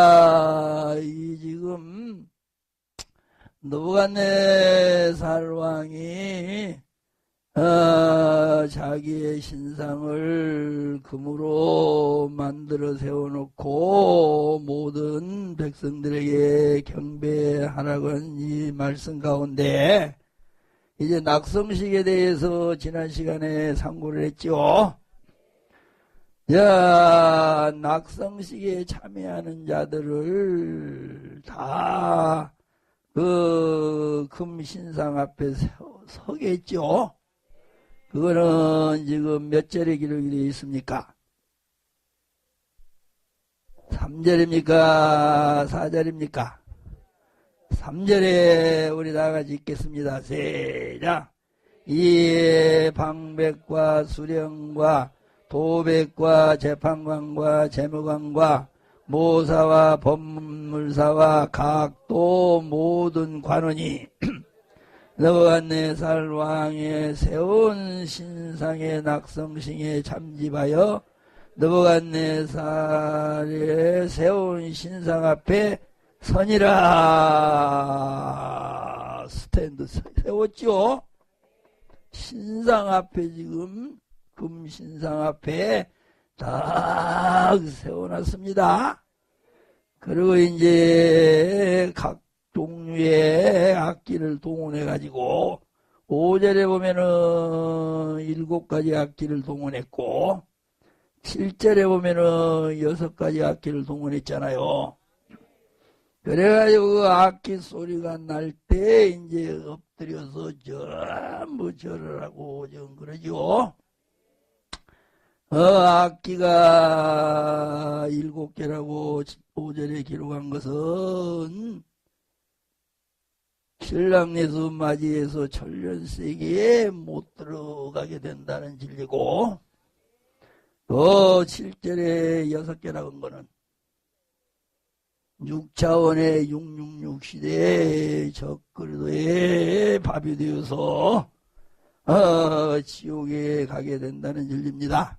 아, 이 지금 노부갓네 살 왕이 어, 자기의 신상을 금으로 만들어 세워놓고 모든 백성들에게 경배하라는 이 말씀 가운데 이제 낙성식에 대해서 지난 시간에 상고를 했죠. 야, 낙성식에 참여하는 자들을 다, 그, 금신상 앞에 서, 서겠죠? 그거는 지금 몇 절에 기록이 되어 있습니까? 3절입니까? 4절입니까? 3절에 우리 다 같이 읽겠습니다. 세자. 이에 방백과 수령과 도백과 재판관과 재무관과 모사와 법물사와 각도 모든 관원이 너간네살 왕의 세운 신상의 낙성식에 참집하여 너간네살의 세운 신상 앞에 선이라 스탠드 세웠죠. 신상 앞에 지금 금신상 앞에 딱 세워놨습니다. 그리고 이제 각 종류의 악기를 동원해 가지고 5절에 보면은 일곱 가지 악기를 동원했고 7절에 보면은 여섯 가지 악기를 동원했잖아요. 그래가지고 그 악기 소리가 날 때 이제 엎드려서 전부 절을 하고 지금 그러죠. 어, 악기가 일곱 개라고 5절에 기록한 것은 신랑내수 맞이해서 천년세계에 못 들어가게 된다는 진리고 또 7절에 여섯 개라고 한 거는 6차원의 666 시대에 적그리도에 밥이 되어서 어, 지옥에 가게 된다는 진리입니다.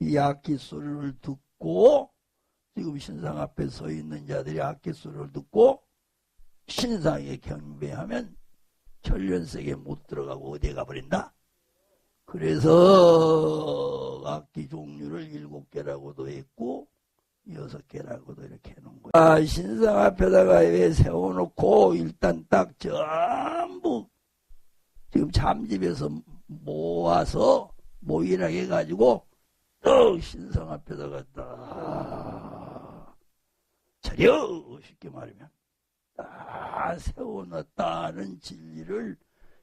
이 악기 소리를 듣고 지금 신상 앞에 서 있는 자들이 악기 소리를 듣고 신상에 경배하면 천년세계 못 들어가고 어디에 가버린다? 그래서 악기 종류를 일곱 개라고도 했고 여섯 개라고도 이렇게 해놓은 거야. 아, 신상 앞에다가 왜 세워놓고 일단 딱 전부 지금 잠집에서 모아서 모이라게 해가지고 또 신상 앞에다가 딱 차려 쉽게 말하면 다 세워놨다는 진리를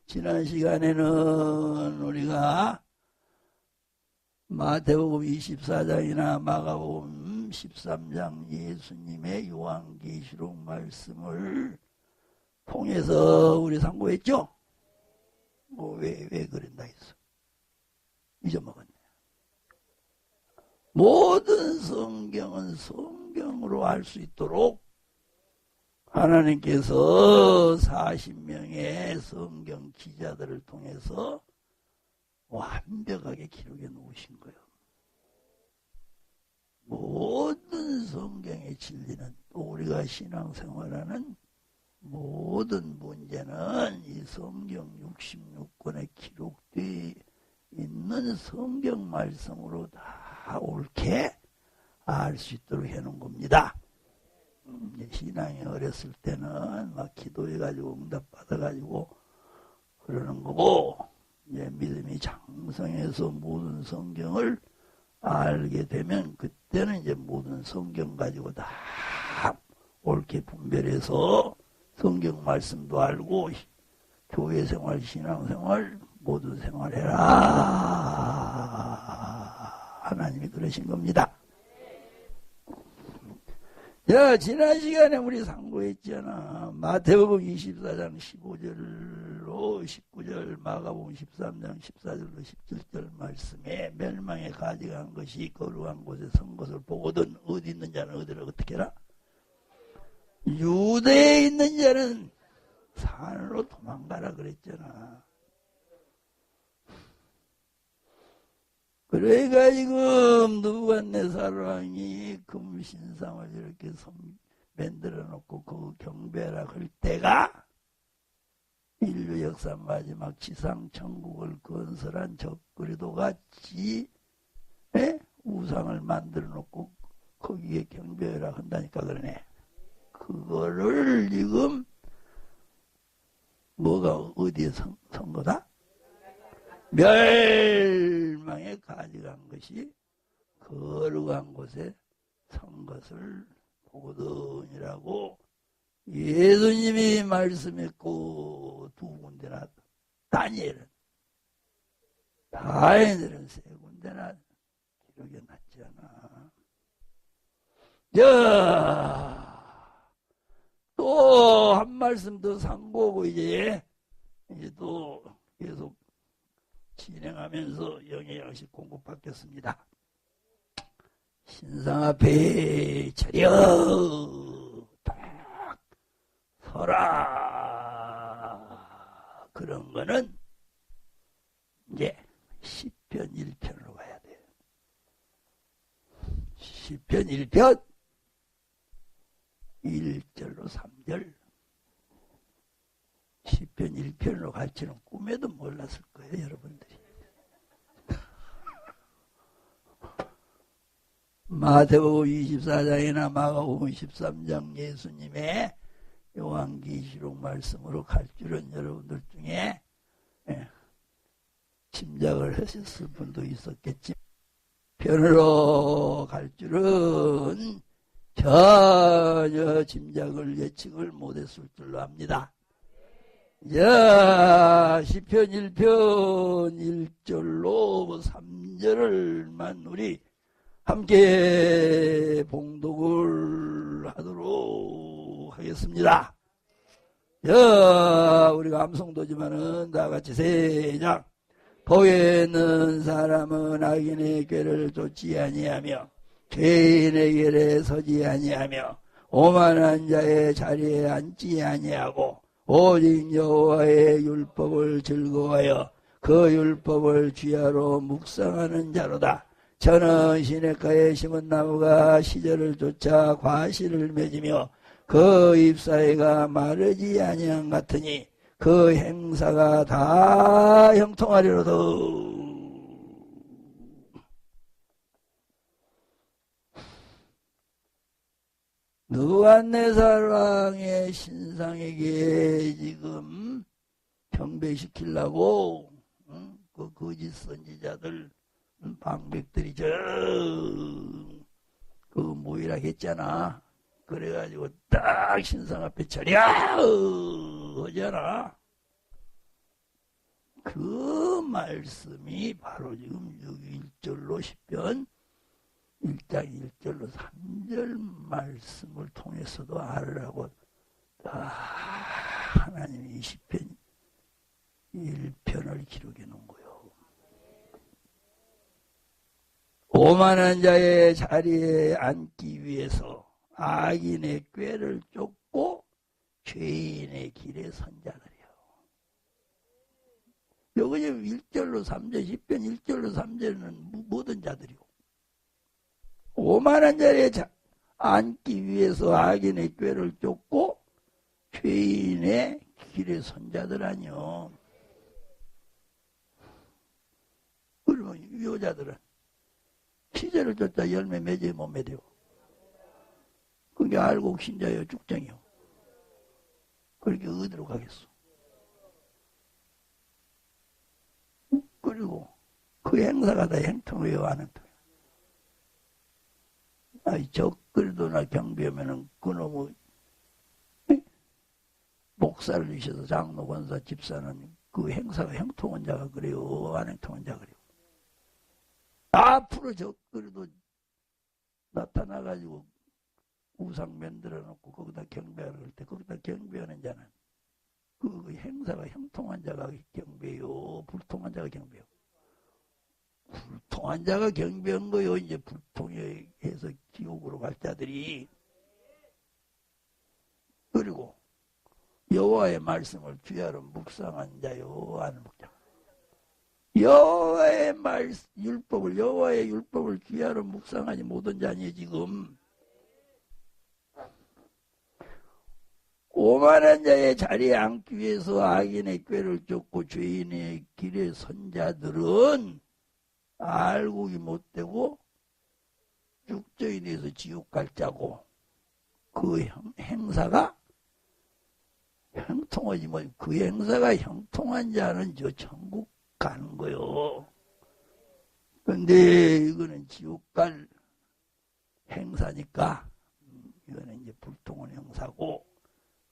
지난 시간에는 우리가 마태복음 24장이나 마가복음 13장 예수님의 요한계시록 말씀을 통해서 우리 상고했죠? 뭐 왜, 왜 그랬나 했어. 잊어먹었네. 모든 성경은 성경으로 알 수 있도록 하나님께서 40명의 성경 기자들을 통해서 완벽하게 기록해 놓으신 거예요. 모든 성경의 진리는 또 우리가 신앙생활하는 모든 문제는 이 성경 66권에 기록되어 있는 성경 말씀으로 다 옳게 알 수 있도록 해놓은 겁니다. 신앙이 어렸을 때는 막 기도해가지고 응답받아가지고 그러는 거고, 이제 믿음이 장성해서 모든 성경을 알게 되면 그때는 이제 모든 성경 가지고 다 옳게 분별해서 성경 말씀도 알고 교회 생활, 신앙 생활 모든 생활해라. 하나님이 그러신 겁니다. 야, 지난 시간에 우리 상고했잖아. 마태복음 24장 15절로 19절, 마가복음 13장 14절로 17절 말씀에 멸망에 가져간 것이 거룩한 곳에 선 것을 보거든 어디 있는 자는 어디를 어떻게 해라? 유대에 있는 자는 산으로 도망가라 그랬잖아. 그러니까 지금 누구간내 사랑이 금신상을 이렇게 만들어 놓고 그 경배라 할 때가 인류 역사 마지막 지상 천국을 건설한 적그리도 같이 에? 예? 우상을 만들어 놓고 거기에 경배라 한다니까 그러네. 그거를 지금 뭐가 어디에 선, 선 거다? 멸망에 가져간 것이 거룩한 곳에 선 것을 보거든이라고 예수님이 말씀했고 두 군데나 다니엘은 다니엘은 세 군데나 기록에 났지 않아. 또한 말씀 더 상고고 이제 이제 또 계속 진행하면서 영의 양식 공급받겠습니다. 신상 앞에 차려 딱 서라 그런 거는 이제 10편 1편으로 가야 돼요. 10편 1편 1절로 3절 10편 1편으로 갈지는 꿈에도 몰랐을 거예요 여러분들이 마태복음 24장이나 마가복음 13장 예수님의 요한계시록 말씀으로 갈 줄은 여러분들 중에 예, 짐작을 하셨을 분도 있었겠지. 편으로 갈 줄은 전혀 짐작을 예측을 못했을 줄로 압니다. 야, 시편 1편 1절로 3절을만 우리 함께 봉독을 하도록 하겠습니다. 야, 우리가 암송도지만은 다 같이 세작. 복에 있는 사람은 악인의 꾀를 쫓지 아니하며 죄인의 길에 서지 아니하며 오만한 자의 자리에 앉지 아니하고 오직 여호와의 율법을 즐거워하여 그 율법을 쥐하로 묵상하는 자로다. 저는 시냇가에 심은 나무가 시절을 쫓아 과실을 맺으며 그 잎사이가 마르지 아니한 같으니 그 행사가 다 형통하리로다. 누구한내 사랑의 신상에게 지금 경배시키려고 응? 그 거짓 선지자들 방백들이 저그 모이라 했잖아. 그래가지고 딱 신상 앞에 차려 하잖아. 그 말씀이 바로 지금 6일절로 10편 1장 1절로 3절 말씀을 통해서도 알으라고 다 하나님이 20편 1편을 기록해 놓은 거예요. 오만한 자의 자리에 앉기 위해서 악인의 꾀를 쫓고 죄인의 길에 선 자들이요. 여기 지금 1절로 3절, 10편 1절로 3절은 모든 자들이고, 오만한 자리에 앉기 위해서 악인의 꾀를 쫓고 죄인의 길에 선 자들 아니요. 그러면 여자들은 시제를 쫓다 열매 맺어 못 맺어. 그게 알고 신자여 죽정이요. 그렇게 어디로 가겠어? 그리고 그 행사가 다 행통해요, 안 행통해요? 아이, 적그리도나 경비하면은 그놈의 목사를 주셔서 장로, 권사, 집사는 그 행사가 행통한 자가 그래요, 안 행통한 자가 그래요. 앞으로 저 그래도 나타나가지고 우상 만들어 놓고 거기다 경배하러 갈때 거기다 경배하는 자는 그, 그 행사가 형통한 자가 경배요. 불통한 자가 경배요 불통한 자가 경배한 거요. 이제 불통해 해서 지옥으로 갈 자들이. 그리고 여호와의 말씀을 주야로 묵상한 자요 하는 목자 여호와의 말 율법을 여호와의 율법을 귀하로 묵상하지 못한 자니 지금 오만한 자의 자리에 앉기 위해서 악인의 꾀를 쫓고 죄인의 길에 선 자들은 알고기 못되고 육조인에서 지옥 갈 자고 그 형, 행사가 형통하지 뭐 그 행사가 형통한 자는 저 천국 가는 거요. 근데 이거는 지옥 갈 행사니까 음, 이거는 이제 불통한 행사고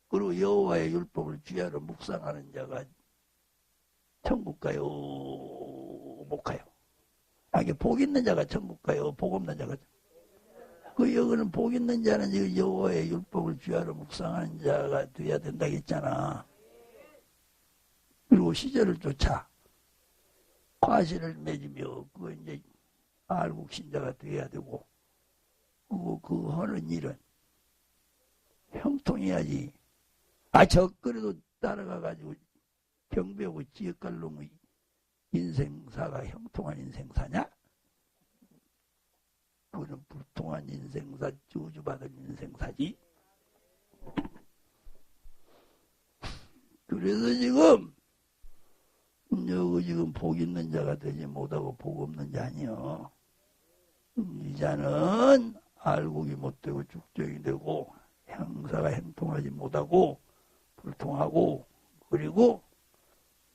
그리고 여호와의 율법을 주야로 묵상하는 자가 천국 가요 못 가요. 아, 이게 복 있는 자가 천국 가요 복 없는 자가 그 여기는 복 있는 자는 여호와의 율법을 주야로 묵상하는 자가 돼야 된다 했잖아. 그리고 시절을 쫓아 과실을 맺으며 그 이제 알국 신자가 돼야 되고 그리고 그 하는 일은 형통해야지. 아, 저 그래도 따라가 가지고 경배하고 지역갈 놈의 인생사가 형통한 인생사냐? 그거는 불통한 인생사, 저주받은 인생사지. 그래서 지금, 여기 지금 복 있는 자가 되지 못하고 복 없는 자 아니요. 이 자는 알고기 못되고 죽정이 되고, 형사가 행통하지 못하고, 불통하고, 그리고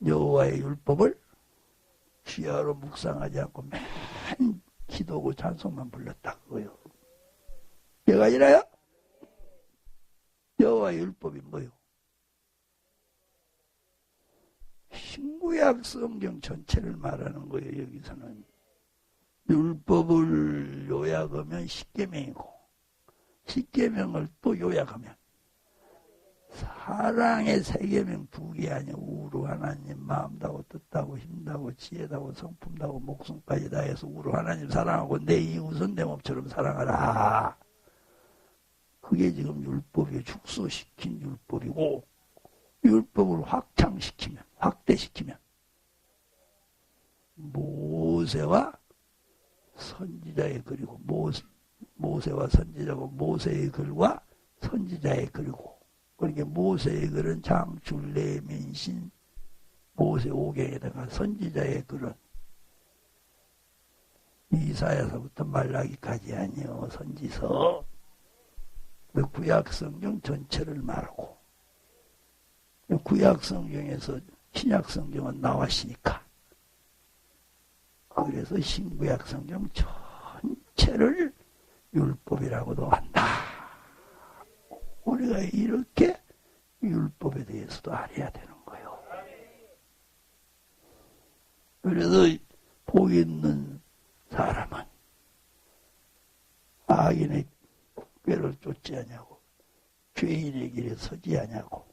여호와의 율법을 귀하로 묵상하지 않고 맨 기도고 찬송만 불렀다 그거요. 얘가 아니라요? 여호와의 율법이 뭐요? 신구약 성경 전체를 말하는 거예요. 여기서는 율법을 요약하면 십계명이고 십계명을 또 요약하면 사랑의 세계명 두개 아니야. 우루 하나님 마음다고 뜻다고 힘다고 지혜다고 성품다고 목숨까지 다해서 우루 하나님 사랑하고 내 이웃은 내 몸처럼 사랑하라. 그게 지금 율법이 축소시킨 율법이고 율법을 확장시키면 확대시키면 모세와 선지자의 글이고 모세, 모세와 선지자고 모세의 글과 선지자의 글이고 그러니까 모세의 글은 장출 내민신 모세 오경에다가 선지자의 글은 이사야서부터 말라기까지 아니요 선지서 그 구약 성경 전체를 말하고 구약 성경에서 신약 성경은 나왔으니까 그래서 신구약 성경 전체를 율법이라고도 한다. 우리가 이렇게 율법에 대해서도 알아야 되는 거예요. 그래서 복 있는 사람은 악인의 꾀를 쫓지 않냐고 죄인의 길에 서지 않냐고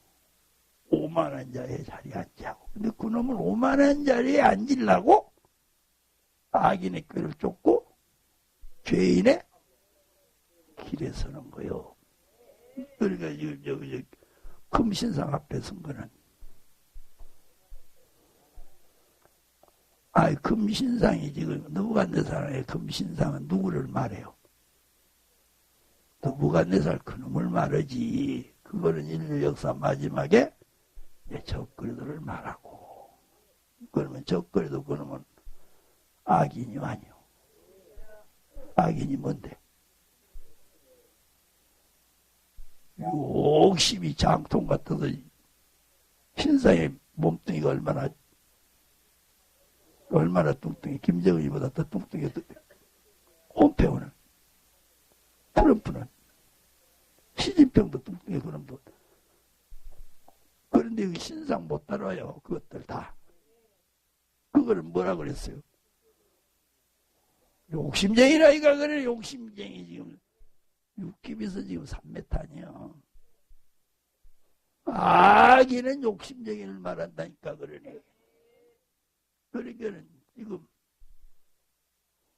오만한 자의 자리에 앉자고 근데 그놈은 오만한 자리에 앉으려고 악인의 꾀를 쫓고 죄인의 길에 서는 거요. 그러니까 여기 여기 금신상 앞에 선 거는 아 금신상이 지금 누부갓네살의 금신상은 누구를 말해요? 누부갓네살 그놈을 말하지. 그거는 인류 역사 마지막에 적그리도를 말하고 그러면 적그리도 그놈은 악인이 아니요. 악인이 뭔데? 욕심이 장통 같아서 신상의 몸뚱이가 얼마나 얼마나 뚱뚱해 김정은이보다 더 뚱뚱해. 홈페오는 트럼프는 시진핑도 뚱뚱해 그놈도. 그런데 그 신상 못 따라와요. 그것들 다. 그거를 뭐라 그랬어요? 욕심쟁이라니까 그래 욕심쟁이 지금 육깁에서 지금 3m니요. 아기는 욕심쟁이를 말한다니까 그러네. 그러니까는 지금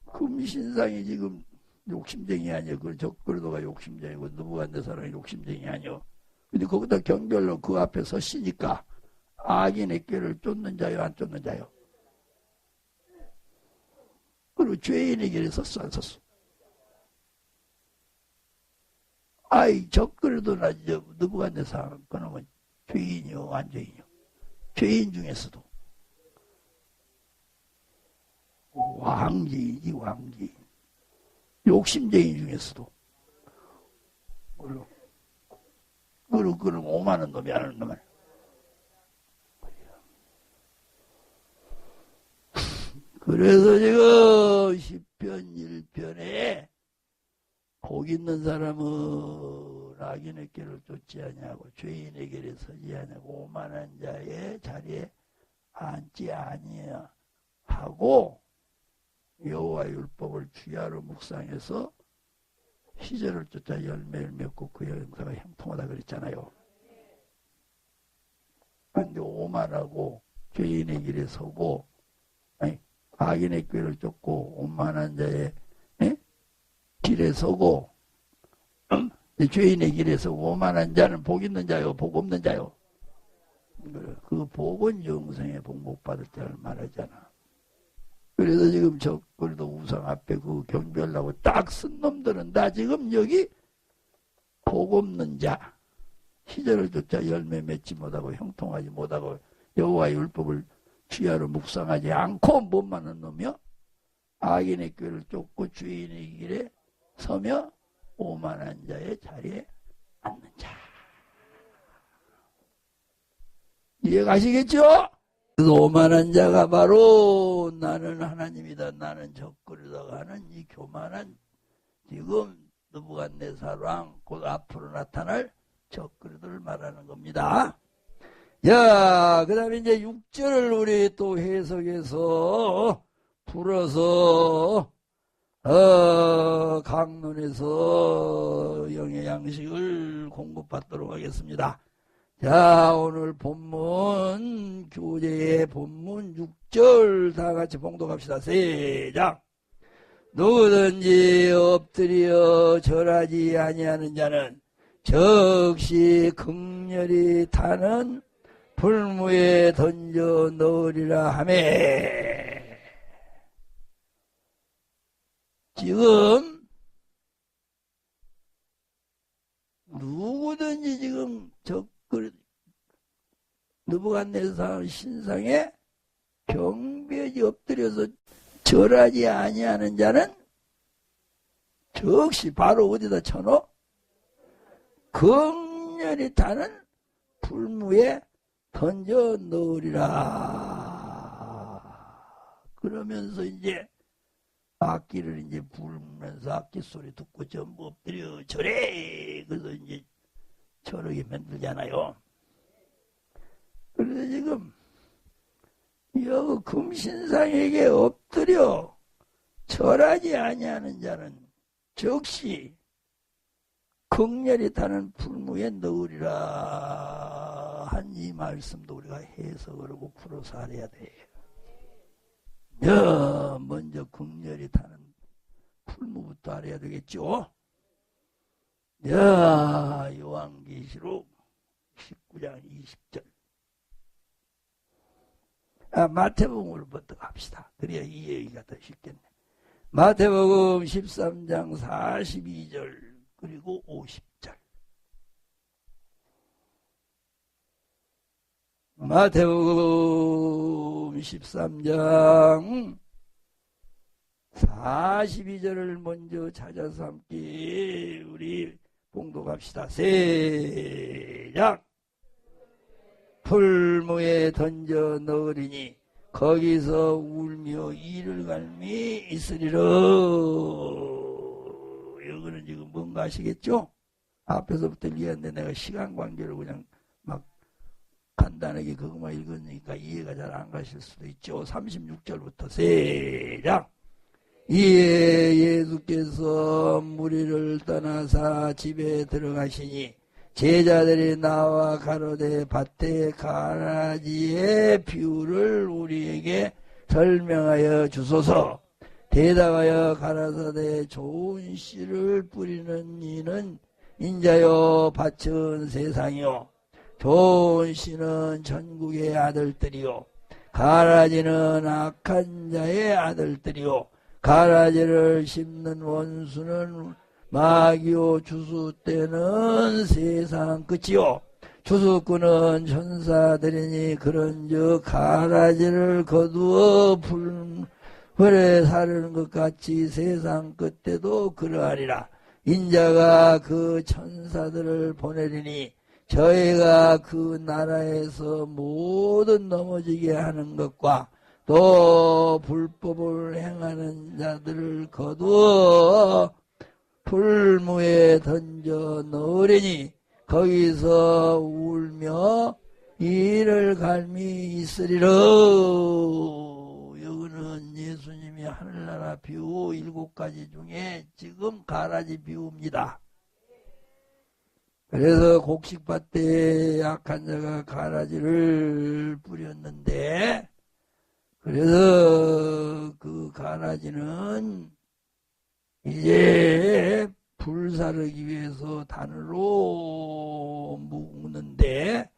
금신상이 지금 욕심쟁이 아니야. 그 적그리도가 욕심쟁이고 누구한테 사람이 욕심쟁이 아니요. 근데 거기다 경별로 그 앞에 서시니까 악인의 꾀를 쫓는 자요 안 쫓는 자요. 그리고 죄인의 길에 섰어 안 섰어? 아이 적그리도 나 너부갓네살 그놈은 죄인이요 안 죄인이요. 죄인 중에서도. 왕죄인이 왕죄인. 욕심쟁이 중에서도. 물론 그럼 그럼 오만한 놈이 하는 놈을 그래서 지금 10편 1편에 복 있는 사람은 악인의 길을 쫓지 아니하고 죄인의 길에 서지 아니하고 오만한 자의 자리에 앉지 아니하고 여호와 율법을 주야로 묵상해서 시절을 쫓아 열매를 맺고 그 영사가 형통하다 그랬잖아요. 근데 오만하고 죄인의 길에 서고 아니, 악인의 길을 쫓고 오만한 자의 에? 길에 서고 음? 죄인의 길에 서고 오만한 자는 복 있는 자요 복 없는 자요. 그 복은 영생에 복 못 받을 때를 말하잖아. 그래서 지금 저 그래도 우상 앞에 그 경별하고 딱 쓴 놈들은 나 지금 여기 복 없는 자 시절을 쫓아 열매 맺지 못하고 형통하지 못하고 여호와의 율법을 주야로 묵상하지 않고 못 많은 놈이요 악인의 꾀를 쫓고 주인의 길에 서며 오만한 자의 자리에 앉는 자 이해가시겠죠? 그 오만한 자가 바로 나는 하나님이다 나는 적그리다 하는 이 교만한 지금 느부갓네살 왕 곧 앞으로 나타날 적그리들을 말하는 겁니다. 야, 그 다음에 이제 6절을 우리 또 해석해서 풀어서 어, 강론에서 영의 양식을 공급받도록 하겠습니다. 자, 오늘 본문, 교재의 본문 6절 다 같이 봉독합시다. 시작! 누구든지 엎드려 절하지 아니하는 자는 적시 극렬히 타는 불무에 던져 넣으리라 하매 지금 누구든지 지금 적 그, 느부갓네살 신상에 경배지 엎드려서 절하지 아니하는 자는 적시 바로 어디다 쳐놓? 극렬히 타는 불무에 던져 넣으리라. 그러면서 이제 악기를 이제 불면서 악기 소리 듣고 전부 엎드려 절해. 그래서 이제 저렇게 만들잖아요. 그래서 지금 여 금신상에게 엎드려 절하지 아니하는 자는 즉시 극렬히 타는 불무에 넣으리라 한 이 말씀도 우리가 해석을 하고 풀어서 알아야 돼. 여 먼저 극렬히 타는 풀무부터 알아야 되겠죠. 야, 요한계시록 19장 20절. 아, 마태복음으로부터 갑시다. 그래야 이 얘기가 더 쉽겠네. 마태복음 13장 42절, 그리고 50절. 마태복음 13장 42절을 먼저 찾아서 함께 우리 봉독합시다. 시작! 풀무에 던져 넣으리니 거기서 울며 이를 갈미 있으리라. 이거는 지금 뭔가 아시겠죠? 앞에서부터 이해했는데 내가 시간 관계로 그냥 막 간단하게 그것만 읽으니까 이해가 잘 안 가실 수도 있죠. 36절부터 시작! 이에 예수께서 무리를 떠나사 집에 들어가시니 제자들이 나와 가로되 밭에 가라지의 비유를 우리에게 설명하여 주소서 대답하여 가라사대 좋은 씨를 뿌리는 이는 인자요 밭은 세상이요 좋은 씨는 전국의 아들들이요 가라지는 악한 자의 아들들이요 가라지를 씹는 원수는 마기오 주수 때는 세상 끝이요. 주수꾼은 천사들이니 그런즉 가라지를 거두어 불물에 사르는 것 같이 세상 끝때도 그러하리라. 인자가 그 천사들을 보내리니 저희가 그 나라에서 모든 넘어지게 하는 것과 또 불법을 행하는 자들을 거두어 불무에 던져 넣으려니 거기서 울며 이를 갈미 있으리라. 여기는 예수님이 하늘나라 비유 일곱 가지 중에 지금 가라지 비유입니다. 그래서 곡식밭에 약한 자가 가라지를 뿌렸는데 그래서 그 가라지는 이제 불사르기 위해서 단으로 묶는데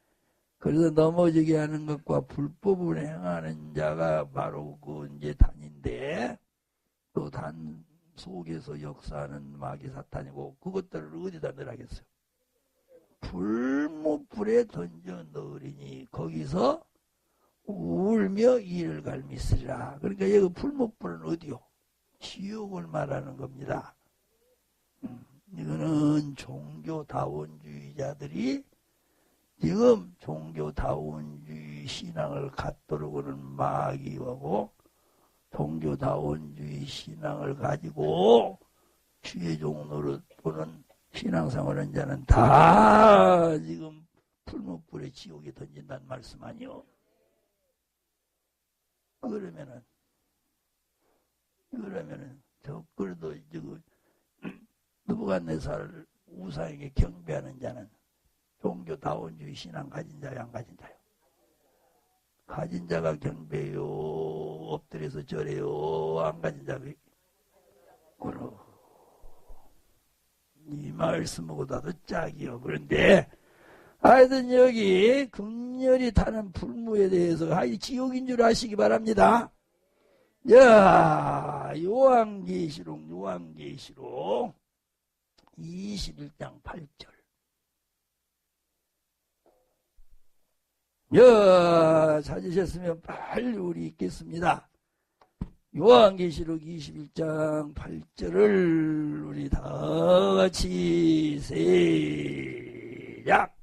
그래서 넘어지게 하는 것과 불법을 행하는 자가 바로 그 이제 단인데 또 단 속에서 역사하는 마귀 사탄이고 그것들을 어디다 넣으라겠어요? 불못불에 던져 넣으리니 거기서 울며 이를 갈미쓰리라. 그러니까 여기 불목불은 어디요? 지옥을 말하는 겁니다. 음, 이거는 종교다원주의자들이 지금 종교다원주의 신앙을 갖도록 하는 마귀하고 종교다원주의 신앙을 가지고 취해종 노릇 또는 신앙생활한 자는 다 지금 풀목불에 지옥에 던진다는 말씀 아니요. 그러면은 그러면은 저 그래도 저거 느부갓네살 우상에게 경배하는 자는 종교다원주의 신앙 가진 자요 안 가진 자요? 가진 자가 경배요 엎드려서 절해요 안 가진 자가 그러 이 말씀보다도 짝이요 그런데 하여튼 여기 극렬히 타는 불무에 대해서 하여 지옥인 줄 아시기 바랍니다. 야, 요한계시록, 요한계시록 21장 8절. 야, 찾으셨으면 빨리 우리 읽겠습니다. 요한계시록 21장 8절을 우리 다 같이 세작.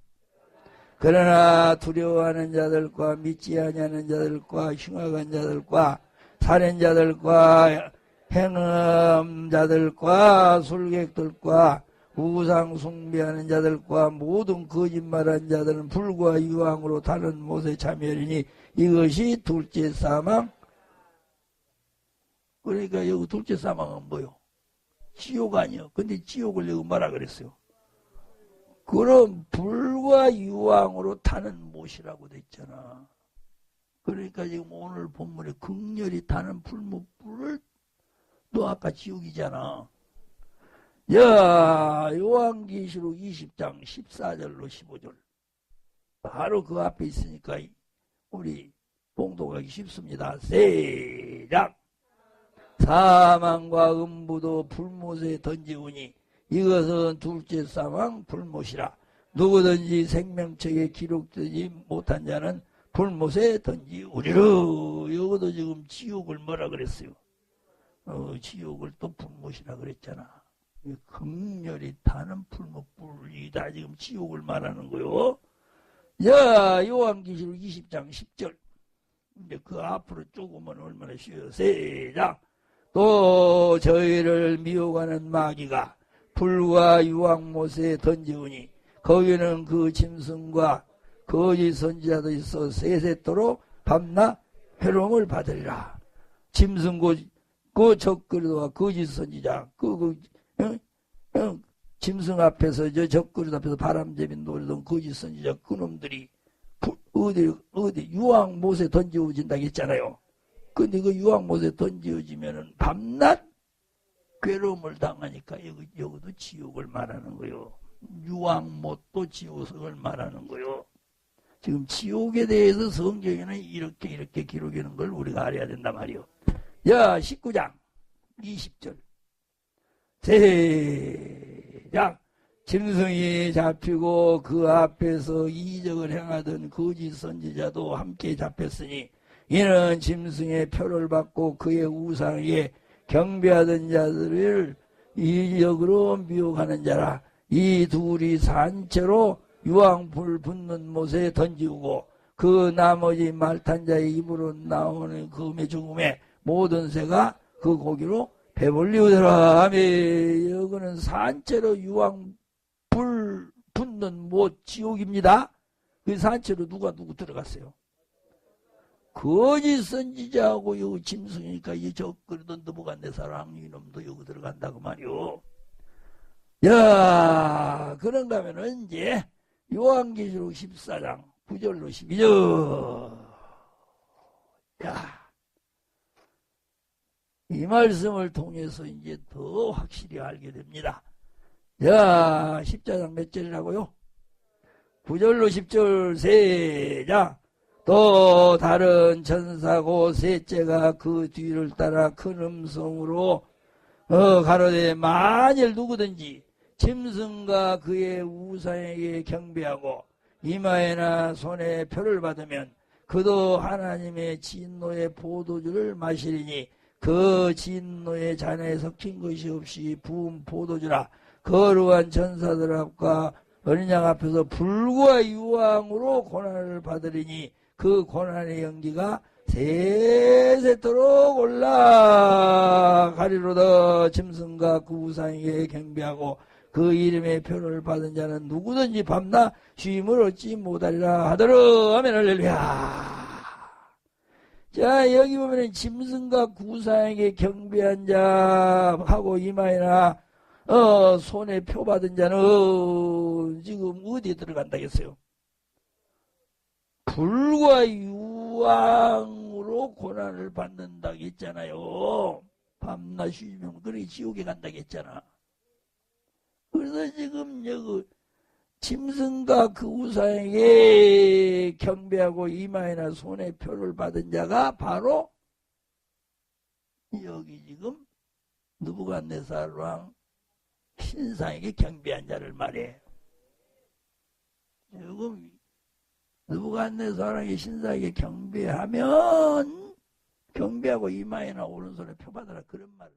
그러나 두려워하는 자들과 믿지 아니하는 자들과 흉악한 자들과 살인자들과 행음자들과 술객들과 우상 숭배하는 자들과 모든 거짓말하는 자들은 불과 유황으로 타는 못에 참여하니 이것이 둘째 사망 그러니까 여기 둘째 사망은 뭐요? 지옥 아니요. 근데 지옥을 여기 뭐라 그랬어요? 그럼 불과 유황으로 타는 못이라고 됐잖아. 그러니까 지금 오늘 본문에 극렬히 타는 불목불을 너 아까 지옥이잖아. 야, 요한계시록 20장 14절로 15절. 바로 그 앞에 있으니까 우리 봉독하기 쉽습니다. 세작! 사망과 음부도 불못에 던지우니 이것은 둘째 사망 불못이라. 누구든지 생명책에 기록되지 못한 자는 불못에 던지우리라. 여기도 지금 지옥을 뭐라 그랬어요? 어, 지옥을 또 불못이라 그랬잖아. 극렬히 타는 불못불이다. 지금 지옥을 말하는 거요. 야, 요한기시록 20장 10절. 근데 그 앞으로 조금은 얼마나 쉬어요. 세장. 또 저희를 미워가는 마귀가 불과 유황못에 던지우니 거기는 그 짐승과 거짓 선지자도 있어 세세토록 밤낮 회롱을 받으리라. 짐승고 그 적그리와 거짓 선지자 그, 그 어? 어? 짐승 앞에서 저 적그리 앞에서 바람잡이 노리던 거짓 선지자 그놈들이 어디 어디 유황못에 던지워진다고 했잖아요. 근데 그 유황못에 던지워지면은 밤낮 괴로움을 당하니까 여기, 여기도 지옥을 말하는 거요. 유황못도 지옥을 말하는 거요. 지금 지옥에 대해서 성경에는 이렇게 이렇게 기록하는 걸 우리가 알아야 된단 말이요. 야, 19장. 20절. 대장 짐승이 잡히고 그 앞에서 이적을 행하던 거짓 선지자도 함께 잡혔으니 이는 짐승의 표를 받고 그의 우상에 경배하던 자들을 이적으로 미혹하는 자라 이 둘이 산채로 유황불 붙는 못에 던지고 그 나머지 말탄 자의 입으로 나오는 금의 죽음에 모든 새가 그 고기로 배불리우더라 하며 여기는 산채로 유황불 붙는 못 지옥입니다. 그 산채로 누가 누구 들어갔어요? 거짓 선지자하고 여기 짐승이니까 이저 그러던 넘어간내 사람 이놈도 여기 들어간다고 말이오. 야 그런가 하면은 이제 요한계시록 14장 9절로 12절 야. 이 말씀을 통해서 이제 더 확실히 알게 됩니다. 야, 10자장 몇 절이라고요? 9절로 10절 세장 또 다른 천사고 셋째가 그 뒤를 따라 큰 음성으로 어, 가로되 만일 누구든지 짐승과 그의 우상에게 경배하고 이마에나 손에 표를 받으면 그도 하나님의 진노의 포도주를 마시리니 그 진노의 잔에 섞인 것이 없이 부은 포도주라. 거룩한 천사들 앞과 어린 양 앞에서 불과 유황으로 고난을 받으리니 그 고난의 연기가 세세토록 올라가리로다 짐승과 그 우상에게 경배하고 그 이름의 표를 받은 자는 누구든지 밤낮 쉼을 얻지 못하리라 하더라 하면 할렐루야 자 여기 보면은 짐승과 구사에게 경배한 자하고 이마에나 어, 손에 표 받은 자는 지금 어디에 들어간다겠어요? 불과 유황으로 고난을 받는다고 했잖아요. 밤낮 쉬면 그래 지옥에 간다고 했잖아. 그래서 지금 여기 짐승과 그 우상에게 경배하고 이마에나 손에 표를 받은 자가 바로 여기 지금 누부갓네살 왕 신상에게 경배한 자를 말해. 지금 누부갓네살왕의 신상에게 경배하면 경배하고 이마에나 오른손에 표 받아라 그런 말을.